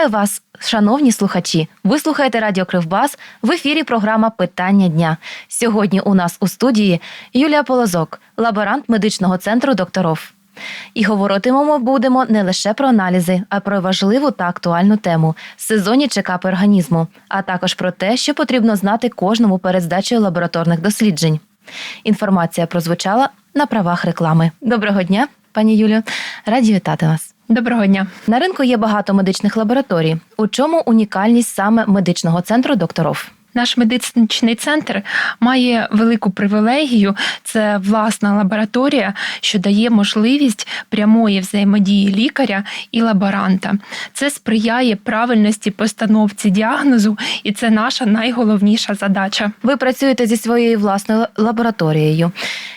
Вітаю вас, шановні слухачі. Ви слухаєте Радіо Кривбас. В ефірі програма Питання дня. Сьогодні у нас у студії Юлія Полозок, лаборант медичного центру докторов. І говоритимемо будемо не лише про аналізи, а про важливу та актуальну тему сезонні чекапи організму, а також про те, що потрібно знати кожному перед здачею лабораторних досліджень. Інформація прозвучала на правах реклами. Доброго дня, пані Юлію. Раді вітати вас. Доброго дня. На ринку є багато медичних лабораторій. У чому унікальність саме медичного центру докторов? Наш медичний центр має велику привілегію. Це власна лабораторія, що дає можливість прямої взаємодії лікаря і лаборанта. Це сприяє правильності постановці діагнозу, і це наша найголовніша задача. Ви працюєте зі своєю власною лабораторією.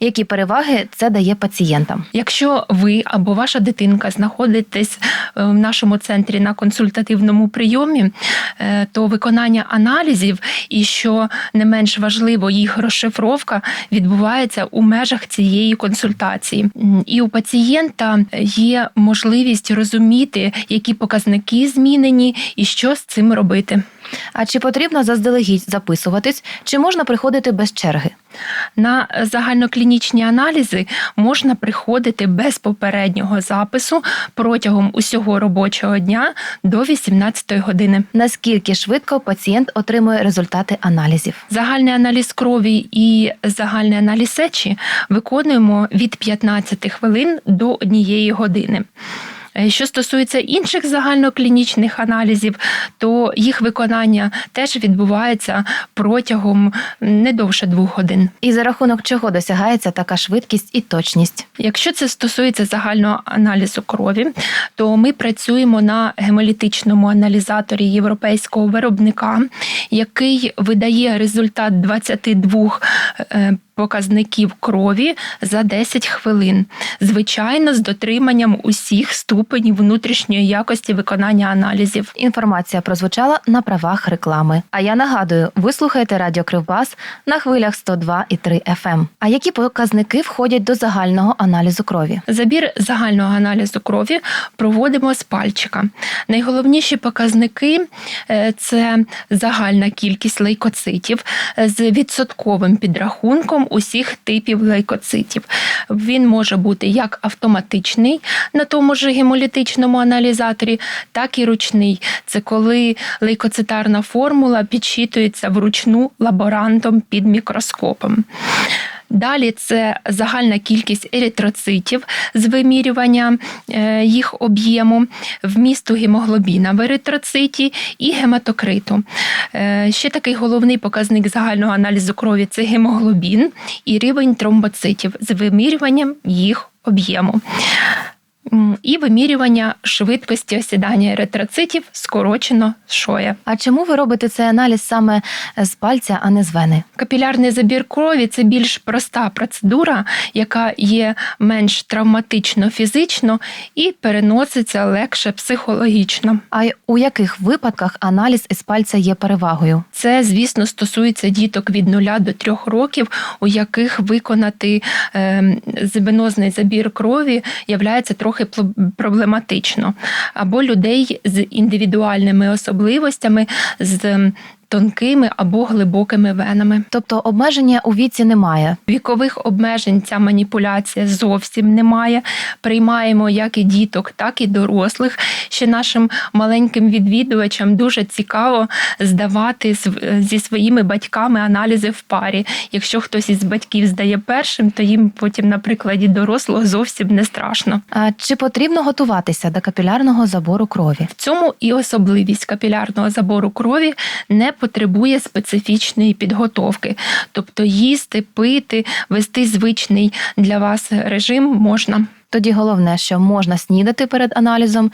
Які переваги це дає пацієнтам? Якщо ви або ваша дитинка знаходитесь е, в нашому центрі на консультативному прийомі, е, то виконання аналізів і що не менш важливо, їх розшифровка відбувається у межах цієї консультації. І у пацієнта є можливість розуміти, які показники змінені і що з цим робити. А чи потрібно заздалегідь записуватись, чи можна приходити без черги? На загальноклінічні аналізи можна приходити без попереднього запису протягом усього робочого дня до 18 години. Наскільки швидко пацієнт отримує результати аналізів? Загальний аналіз крові і загальний аналіз сечі виконуємо від 15 хвилин до однієї години. Е, Що стосується інших загальноклінічних аналізів, то їх виконання теж відбувається протягом не довше двох годин. І за рахунок чого досягається така швидкість і точність? Якщо це стосується загального аналізу крові, то ми працюємо на гемолітичному аналізаторі європейського виробника, який видає результат 22 е, показників крові за 10 хвилин, звичайно, з дотриманням усіх ступенів внутрішньої якості виконання аналізів. Інформація прозвучала на правах реклами. А я нагадую, ви слухаєте Радіо Кривбас на хвилях 102,3 FM. А які показники входять до загального аналізу крові? Забір загального аналізу крові проводимо з пальчика. Найголовніші показники е, це загальна кількість лейкоцитів е, з відсотковим підрахунком усіх типів лейкоцитів. Він може бути як автоматичний на тому ж гемолітичному аналізаторі, так і ручний. Це коли лейкоцитарна формула підчитується вручну лаборантом під мікроскопом. Далі це загальна кількість еритроцитів з вимірювання е, їх об'єму, вмісту гемоглобіна в еритроциті і гематокриту. Е, Ще такий головний показник загального аналізу крові це гемоглобін і рівень тромбоцитів з вимірюванням їх об'єму. І вимірювання швидкості осідання еритроцитів скорочено шоя. А чому ви робите цей аналіз саме з пальця, а не з вени? Капілярний забір крові це більш проста процедура, яка є менш травматично фізично і переноситься легше психологічно. А у яких випадках аналіз із пальця є перевагою? Це, звісно, стосується діток від 0 до 3 років, у яких виконати е, зебенозний забір крові являється трохи пло- проблематично, або людей з індивідуальними особливостями, з тонкими або глибокими венами. Тобто обмеження у віці немає. Вікових обмежень ця маніпуляція зовсім немає. Приймаємо як і діток, так і дорослих. Ще нашим маленьким відвідувачам дуже цікаво здавати зі своїми батьками аналізи в парі. Якщо хтось із батьків здає першим, то їм потім на прикладі дорослого зовсім не страшно. А чи потрібно готуватися до капілярного забору крові? В цьому і особливість капілярного забору крові не потребує специфічної підготовки. Тобто їсти, пити, вести звичний для вас режим можна. Тоді головне, що можна снідати перед аналізом,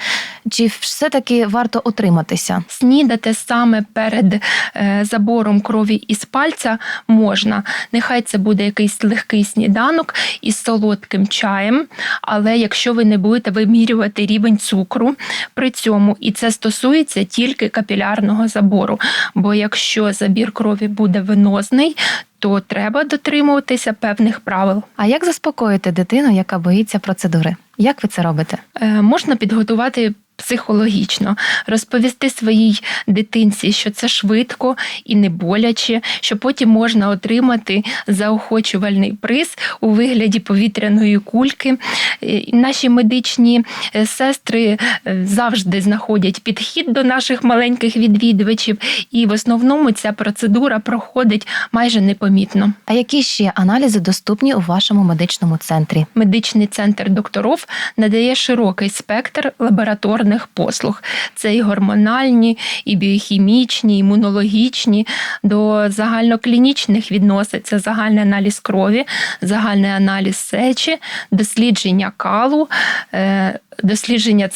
чи все-таки варто утриматися? Снідати саме перед е, забором крові із пальця можна. Нехай це буде якийсь легкий сніданок із солодким чаєм, але якщо ви не будете вимірювати рівень цукру при цьому, і це стосується тільки капілярного забору. Бо якщо забір крові буде венозний, то треба дотримуватися певних правил. А як заспокоїти дитину, яка боїться процедури? Як ви це робите? Е, Можна підготувати психологічно, розповісти своїй дитинці, що це швидко і не боляче, що потім можна отримати заохочувальний приз у вигляді повітряної кульки. Е, Наші медичні е, сестри е, завжди знаходять підхід до наших маленьких відвідувачів, і в основному ця процедура проходить майже непомітно. А які ще аналізи доступні у вашому медичному центрі? Медичний центр докторов надає широкий спектр лабораторних послуг. Це і гормональні, і біохімічні, імунологічні. До загальноклінічних відноситься загальний аналіз крові, загальний аналіз сечі, дослідження калу, е, дослідження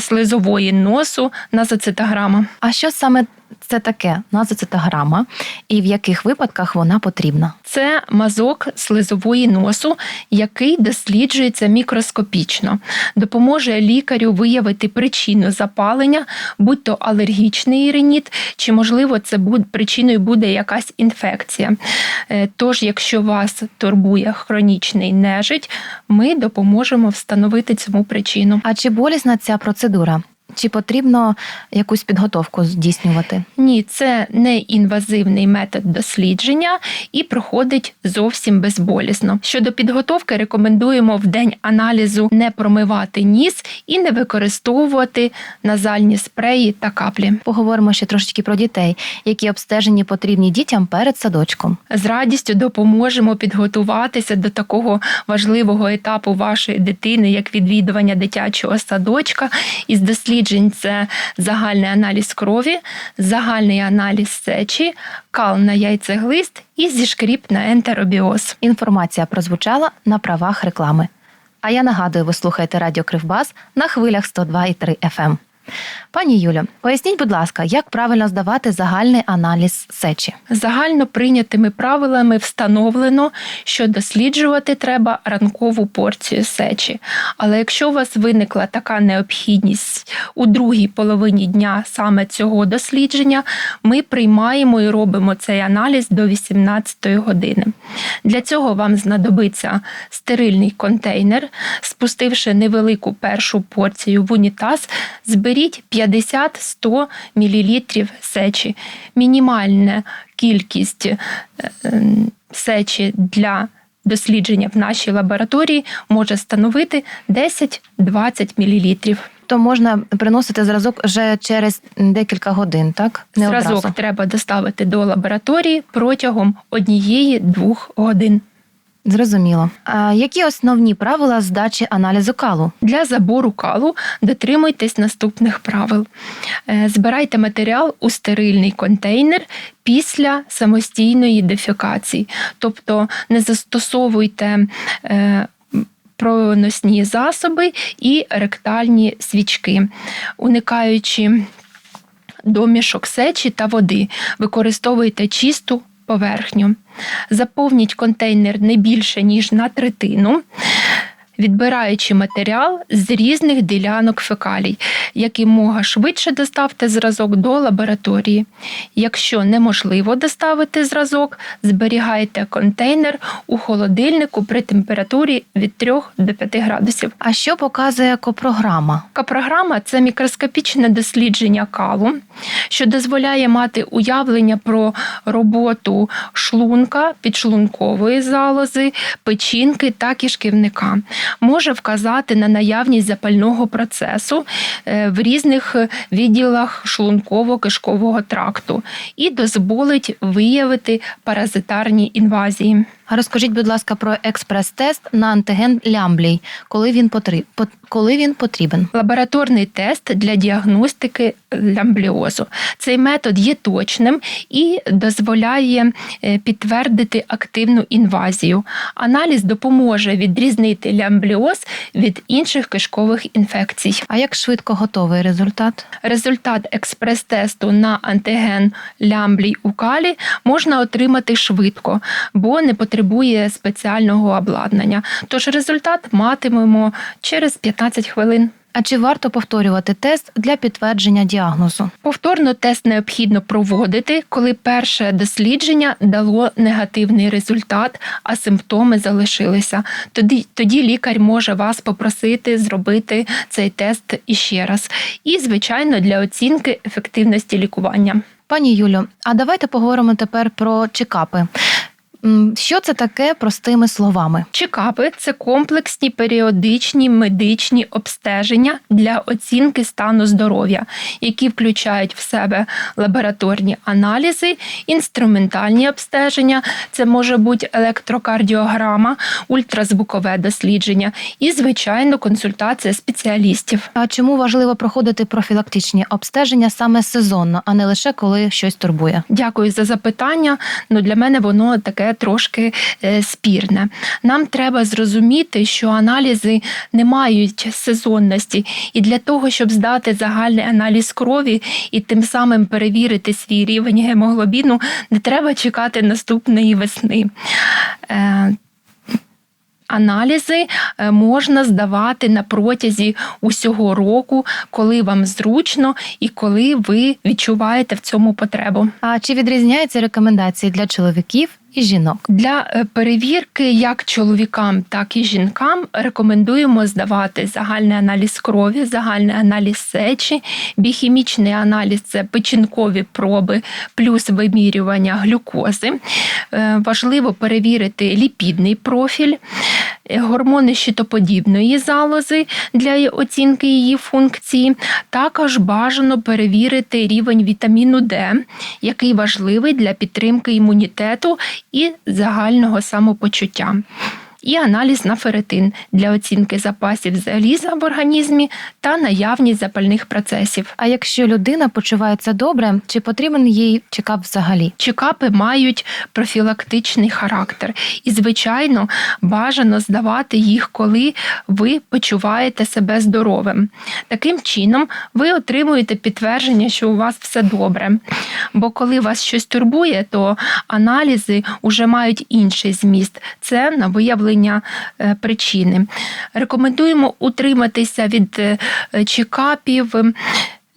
слизової носу, назоцитограма. А що саме це таке назоцитограма і в яких випадках вона потрібна? Це мазок слизової носу, який досліджується мікроскопічно, допоможе лікарю виявити причину запалення, будь то алергічний реніт, чи можливо це буде причиною буде якась інфекція. Е, Тож, якщо вас турбує хронічний нежить, ми допоможемо встановити цьому причину. А чи болісна ця процедура? Чи потрібно якусь підготовку здійснювати? Ні, це не інвазивний метод дослідження і проходить зовсім безболісно. Щодо підготовки, рекомендуємо в день аналізу не промивати ніс і не використовувати назальні спреї та каплі. Поговоримо ще трошечки про дітей, які обстежені потрібні дітям перед садочком. З радістю допоможемо підготуватися до такого важливого етапу вашої дитини, як відвідування дитячого садочка. Із досліджень це загальний аналіз крові, загальний аналіз сечі, кал на яйцеглист і зішкріп на ентеробіоз. Інформація прозвучала на правах реклами. А я нагадую, ви слухаєте Радіо Кривбас на хвилях 102,3 FM. Пані Юлю, поясніть, будь ласка, як правильно здавати загальний аналіз сечі? Загально прийнятими правилами встановлено, що досліджувати треба ранкову порцію сечі. Але якщо у вас виникла така необхідність у другій половині дня саме цього дослідження, ми приймаємо і робимо цей аналіз до 18 години. Для цього вам знадобиться стерильний контейнер. Спустивши невелику першу порцію в унітаз, зберіть 50-100 мл сечі. Мінімальна кількість е, е, сечі для дослідження в нашій лабораторії може становити 10-20 мл. То можна приносити зразок вже через декілька годин, так? Не Зразок одразу. треба доставити до лабораторії протягом однієї-двох годин. Зрозуміло. А які основні правила здачі аналізу калу? Для забору калу дотримуйтесь наступних правил. Е, Збирайте матеріал у стерильний контейнер після самостійної дефекації, тобто не застосовуйте. е, Проносні засоби і ректальні свічки, уникаючи домішок сечі та води, використовуйте чисту поверхню. Заповніть контейнер не більше, ніж на третину. Відбираючи матеріал з різних ділянок фекалій, якимога швидше доставте зразок до лабораторії. Якщо неможливо доставити зразок, зберігайте контейнер у холодильнику при температурі від 3 до 5 градусів. А що показує копрограма? Програма це мікроскопічне дослідження калу, що дозволяє мати уявлення про роботу шлунка, підшлункової залози, печінки та кишківника. Може вказати на наявність запального процесу е, в різних відділах шлунково-кишкового тракту і дозволить виявити паразитарні інвазії. Розкажіть, будь ласка, про експрес-тест на антиген лямблій, коли він потри- по- коли він потрібен? Лабораторний тест для діагностики лямбліозу. Цей метод є точним і дозволяє е, підтвердити активну інвазію. Аналіз допоможе відрізнити лямбліоз від інших кишкових інфекцій. А як швидко готовий результат? Результат експрес-тесту на антиген лямблій у калі можна отримати швидко, бо не потребує спеціального обладнання. Тож результат матимемо через 15 хвилин. А чи варто повторювати тест для підтвердження діагнозу? Повторно тест необхідно проводити, коли перше дослідження дало негативний результат, а симптоми залишилися. Тоді, тоді лікар може вас попросити зробити цей тест іще раз. І, звичайно, для оцінки ефективності лікування. Пані Юлю, а давайте поговоримо тепер про чекапи. Що це таке простими словами? Чекапи це комплексні періодичні медичні обстеження для оцінки стану здоров'я, які включають в себе лабораторні аналізи, інструментальні обстеження, це може бути електрокардіограма, ультразвукове дослідження і, звичайно, консультація спеціалістів. А чому важливо проходити профілактичні обстеження саме сезонно, а не лише коли щось турбує? Дякую за запитання. Ну для мене воно таке трошки е, спірне. Нам треба зрозуміти, що аналізи не мають сезонності, і для того, щоб здати загальний аналіз крові і тим самим перевірити свій рівень гемоглобіну, не треба чекати наступної весни. Е, Аналізи е, можна здавати на протязі усього року, коли вам зручно і коли ви відчуваєте в цьому потребу. А чи відрізняються рекомендації для чоловіків і жінок? Для е, перевірки як чоловікам, так і жінкам рекомендуємо здавати загальний аналіз крові, загальний аналіз сечі, біохімічний аналіз це печінкові проби плюс вимірювання глюкози. Е, Важливо перевірити ліпідний профіль. е, Гормони щитоподібної залози для оцінки її функції. Також бажано перевірити рівень вітаміну Д, який важливий для підтримки імунітету і загального самопочуття. І аналіз на ферритин для оцінки запасів заліза в організмі та наявність запальних процесів. А якщо людина почувається добре, чи потрібен їй чекап взагалі? Чекапи мають профілактичний характер, і, звичайно, бажано здавати їх, коли ви почуваєте себе здоровим. Таким чином, ви отримуєте підтвердження, що у вас все добре. Бо коли вас щось турбує, то аналізи вже мають інший зміст це на виявлення е, причини. Рекомендуємо утриматися від е, чекапів. ем,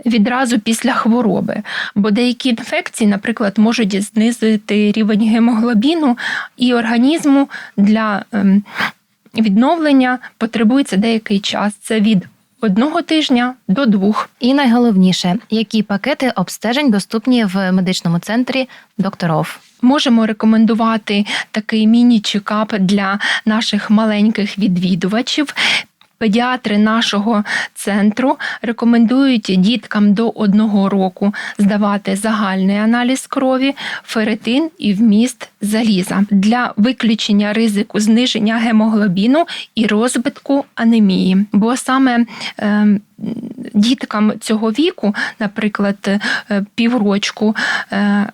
Відразу після хвороби, бо деякі інфекції, наприклад, можуть знизити рівень гемоглобіну і організму для ем, відновлення потребується деякий час. Це від одного тижня до двох. І найголовніше, які пакети обстежень доступні в медичному центрі докторов? Можемо рекомендувати такий міні-чекап для наших маленьких відвідувачів. Педіатри нашого центру рекомендують діткам до одного року здавати загальний аналіз крові, ферритин і вміст заліза для виключення ризику зниження гемоглобіну і розвитку анемії. Бо саме е, діткам цього віку, наприклад, е, піврочку. Е,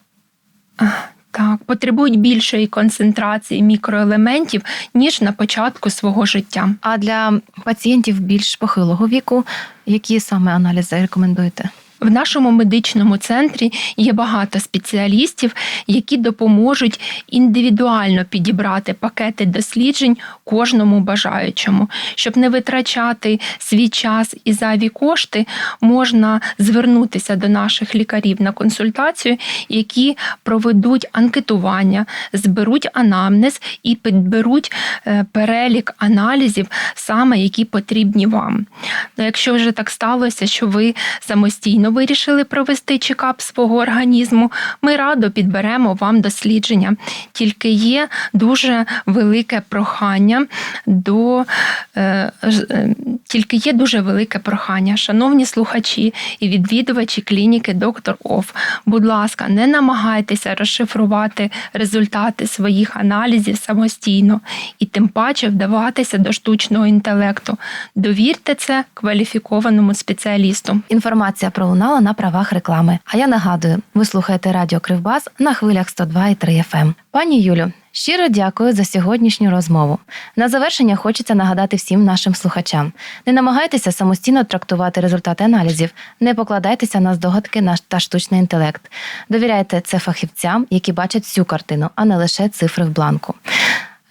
так, потребують більшої концентрації мікроелементів, ніж на початку свого життя. А для пацієнтів більш похилого віку, які саме аналізи рекомендуєте? В нашому медичному центрі є багато спеціалістів, які допоможуть індивідуально підібрати пакети досліджень кожному бажаючому. Щоб не витрачати свій час і зайві кошти, можна звернутися до наших лікарів на консультацію, які проведуть анкетування, зберуть анамнез і підберуть е, перелік аналізів, саме які потрібні вам. Ну, Якщо вже так сталося, що ви самостійно вирішили провести чекап свого організму, ми радо підберемо вам дослідження. Тільки є дуже велике прохання до е, е, тільки є дуже велике прохання, шановні слухачі і відвідувачі клініки доктор Оф. Будь ласка, не намагайтеся розшифрувати результати своїх аналізів самостійно і тим паче вдаватися до штучного інтелекту. Довірте це кваліфікованому спеціалісту. Інформація пролунала на правах реклами. А я нагадую, ви слухаєте радіо Кривбас на хвилях 102,3 FM. ем. Пані Юлю, щиро дякую за сьогоднішню розмову. На завершення хочеться нагадати всім нашим слухачам: не намагайтеся самостійно трактувати результати аналізів, не покладайтеся на здогадки та штучний інтелект. Довіряйте це фахівцям, які бачать всю картину, а не лише цифри в бланку.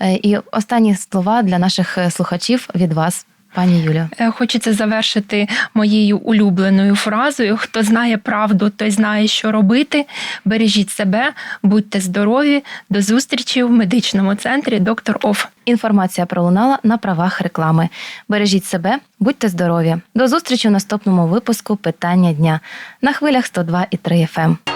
Е, І останні слова для наших е, слухачів від вас. Пані Юлія. Е, Хочеться завершити моєю улюбленою фразою: хто знає правду, той знає, що робити. Бережіть себе, будьте здорові. До зустрічі в медичному центрі доктор Оф. Інформація пролунала на правах реклами. Бережіть себе, будьте здорові. До зустрічі у наступному випуску Питання дня на хвилях 102,3 FM.